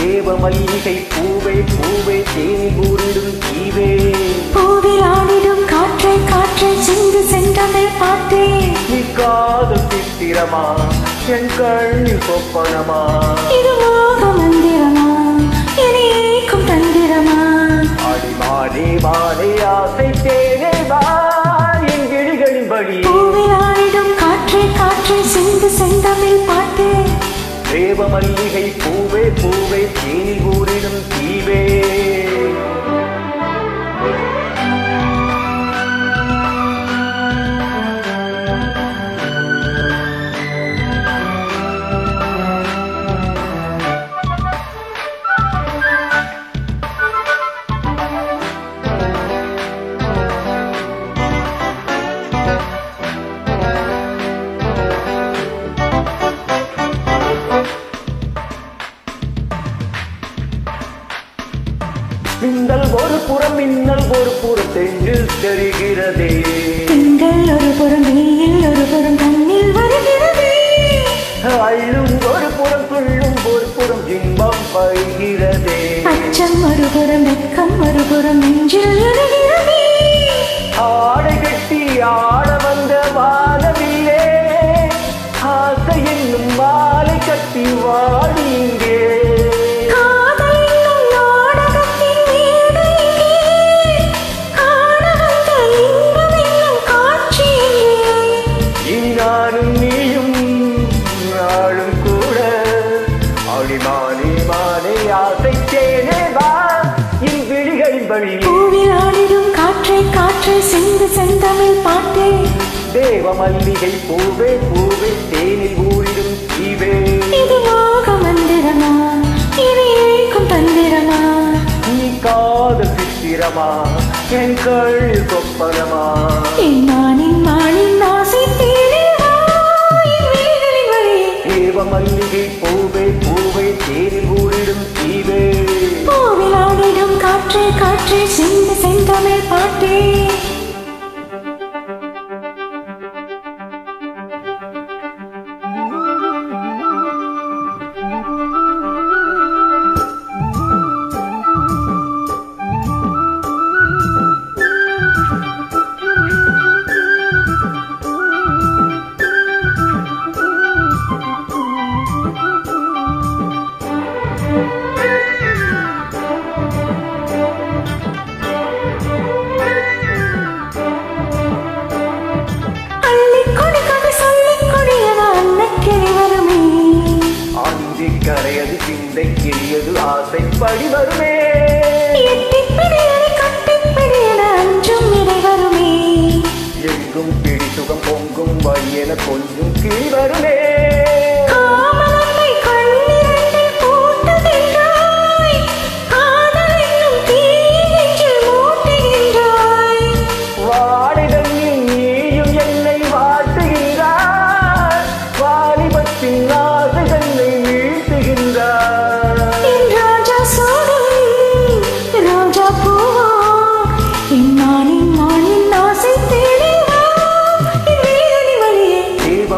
தேவ மல்லிகை பூவை பூவை தேனி ஊரிடும் தீவே. பூவில் ஆடிடும் காற்றை காற்றை சிந்து சென்றமிழ் பாட்டே நீ காதல் சித்திரமா என் கண்ணில் சொப்பனமா. இது மோக மந்திரமா இனி ஏக்கும் தந்திரமா. அடிமானே மானே ஆசை தேனே வா என் விழிகளின் வழி. பூவில் ஆடிடும் காற்றை காற்றை சிந்து பாட்டே தெய்வ மல்லிகை பூவே பூவே தேனி ஊரிடும் தீவே. மின்னல் ஒரு புறம் மின்னல் ஒரு புறம் தெங்கில் தெரிகிறதே. பெண்கள் ஒரு புறம் வெயில் ஒரு புறம் செந்தமிழ் பாட்டே. தேவ மல்லிகை பூவே பூவே தேனில் ஊரிடும் தீவே இது மோக மந்திரமா இனி ஏக்கும் தந்திரமா? நீ காதல் சித்திரமா? என் கள் சொப்பனமா? என் மானின் மானின் வழியே தேவ மல்லிகை பூவே பூவே தேனில் ஊரிடும் தீவே பூவில் ஆடிடும் காற்றே காற்றே சிந்து செந்தமிழ் பாட்டே. பிடி வருமே. எங்கும் பிடி சுகம் பொங்கும் வழியென கொஞ்சம் கீழ் வருமே.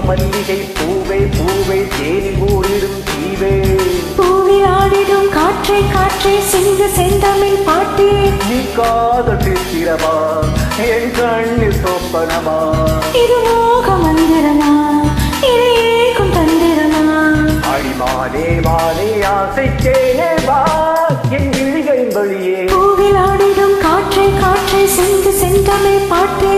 மல்லிகை பூவே பூவே தேனில் ஊரிடும் தீவே. பூவில் ஆடிடும் காற்றை காற்றை சிந்து செந்தமிழ் பாட்டே. நீ காதல் சித்திரமா என் கண்ணில் சொப்பனமா. இது மோக மந்திரமா இது ஏக்கும் தந்திரமா. அடிமானே மானே ஆசை தேனே வா என் விழிகளின் வழியே. பூவில் ஆடிடும் காற்றை காற்றை சிந்து செந்தமிழ் பாட்டே.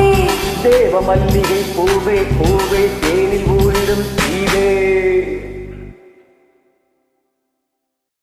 தேவ மல்லிகை பூவே பூவே தேனில் ஊரிடும் இதே